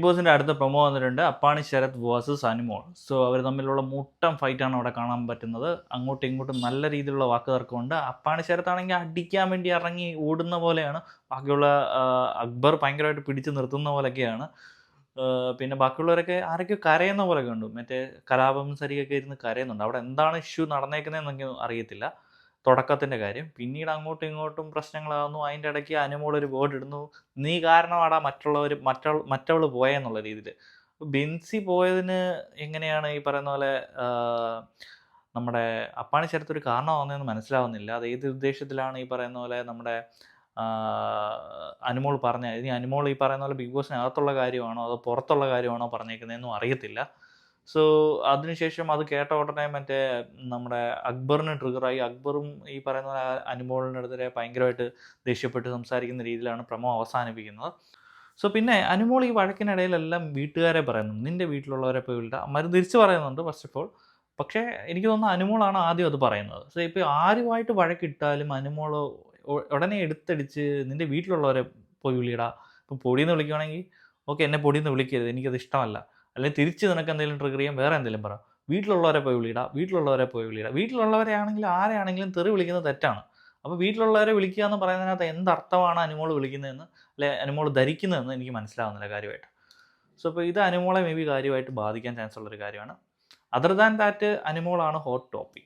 Big ബോസിന്റെ അടുത്ത promo വന്നിട്ടുണ്ട്. അപ്പാണി ശരത് വേഴ്സസ് അനിമോൾ. സോ അവർ തമ്മിലുള്ള മുട്ടം ഫൈറ്റാണ് അവിടെ കാണാൻ പറ്റുന്നത്. അങ്ങോട്ടും ഇങ്ങോട്ടും നല്ല രീതിയിലുള്ള വാക്ക് തർക്കമുണ്ട്. അപ്പാണി ശരത് ആണെങ്കിൽ അടിക്കാൻ വേണ്ടി ഇറങ്ങി ഓടുന്ന പോലെയാണ്. ബാക്കിയുള്ള അക്ബർ ഭയങ്കരമായിട്ട് പിടിച്ചു നിർത്തുന്ന പോലെയൊക്കെയാണ്. പിന്നെ ബാക്കിയുള്ളവരൊക്കെ ആരൊക്കെ കരയുന്ന പോലെയൊക്കെ ഉണ്ട് മറ്റേ കലാപം സരിയൊക്കെ ഇരുന്ന് കരയുന്നുണ്ട്. അവിടെ എന്താണ് ഇഷ്യൂ നടന്നേക്കുന്നതെന്നൊക്കെ അറിയത്തില്ല. തുടക്കത്തിന്റെ കാര്യം. പിന്നീട് അങ്ങോട്ടും ഇങ്ങോട്ടും പ്രശ്നങ്ങളാകുന്നു അതിന്റെ ഇടയ്ക്ക് അനുമോളൊരു ബോർഡ് ഇടുന്നു. നീ കാരണമാടാ മറ്റുള്ളവർ മറ്റവൾ മറ്റവൾ പോയെന്നുള്ള രീതിയിൽ ബിൻസി പോയതിന് എങ്ങനെയാണ് ഈ പറയുന്ന പോലെ നമ്മുടെ അപ്പാണി ചേർത്തൊരു കാരണമാകുന്നതെന്ന് മനസ്സിലാവുന്നില്ല. അത് ഏത് ഉദ്ദേശത്തിലാണ് ഈ പറയുന്ന പോലെ നമ്മുടെ അനുമോൾ പറഞ്ഞ ഇനി അനുമോൾ ഈ പറയുന്ന പോലെ ബിഗ് ബോസിനകത്തുള്ള കാര്യമാണോ അതോ പുറത്തുള്ള കാര്യമാണോ പറഞ്ഞേക്കുന്നതെന്നും അറിയത്തില്ല. സോ അതിനുശേഷം അത് കേട്ട ഉടനെ മറ്റേ നമ്മുടെ അക്ബറിന് ട്രിഗറായി അക്ബറും ഈ പറയുന്ന അനുമോളിനെതിരെ ഭയങ്കരമായിട്ട് ദേഷ്യപ്പെട്ട് സംസാരിക്കുന്ന രീതിയിലാണ് പ്രമോ അവസാനിപ്പിക്കുന്നത്. സോ പിന്നെ അനുമോൾ ഈ വഴക്കിനിടയിലെല്ലാം വീട്ടുകാരെ പറയുന്നു. നിന്റെ വീട്ടിലുള്ളവരെ പോയി വിളിക്കുക അമ്മ തിരിച്ച് പറയുന്നുണ്ട് ഫസ്റ്റ് ഓഫ് ഓൾ പക്ഷേ എനിക്ക് തോന്നുന്നു അനുമോളാണ് ആദ്യം അത് പറയുന്നത്. സോ ഇപ്പോൾ ആരുമായിട്ട് വഴക്കിട്ടാലും അനുമോൾ ഉടനെ എടുത്തടിച്ച് നിന്റെ വീട്ടിലുള്ളവരെ പോയി വിളിയടാ. ഇപ്പം പൊടിയെന്ന് വിളിക്കുകയാണെങ്കിൽ ഓക്കെ എന്നെ പൊടിയെന്ന് വിളിക്കരുത്. എനിക്കത് ഇഷ്ടമല്ല. അല്ലെങ്കിൽ തിരിച്ച് നിനക്ക് എന്തെങ്കിലും ട്രിഗർ ചെയ്യാം വേറെ എന്തെങ്കിലും പറ. വീട്ടിലുള്ളവരെ പോയി വിളിയിടാം വീട്ടിലുള്ളവരെ പോയി വിളിയിടാം. വീട്ടിലുള്ളവരെ ആണെങ്കിലും ആരെയാണെങ്കിലും തെറി വിളിക്കുന്നത് തെറ്റാണ്. അപ്പോൾ വീട്ടിലുള്ളവരെ വിളിക്കുക എന്ന് പറയുന്നതിനകത്ത് എന്തർത്ഥമാണ് അനുമോൾ വിളിക്കുന്നതെന്ന് അല്ലെ അനുമോൾ ധരിക്കുന്നതെന്ന് എനിക്ക് മനസ്സിലാവുന്നില്ല കാര്യമായിട്ട്. സോ അപ്പോൾ ഇത് അനുമോളെ മേ ബി കാര്യമായിട്ട് ബാധിക്കാൻ ചാൻസ് ഉള്ളൊരു കാര്യമാണ്. അതർ ദാൻ ദാറ്റ് അനുമോളാണ് ഹോട്ട് ടോപ്പിക്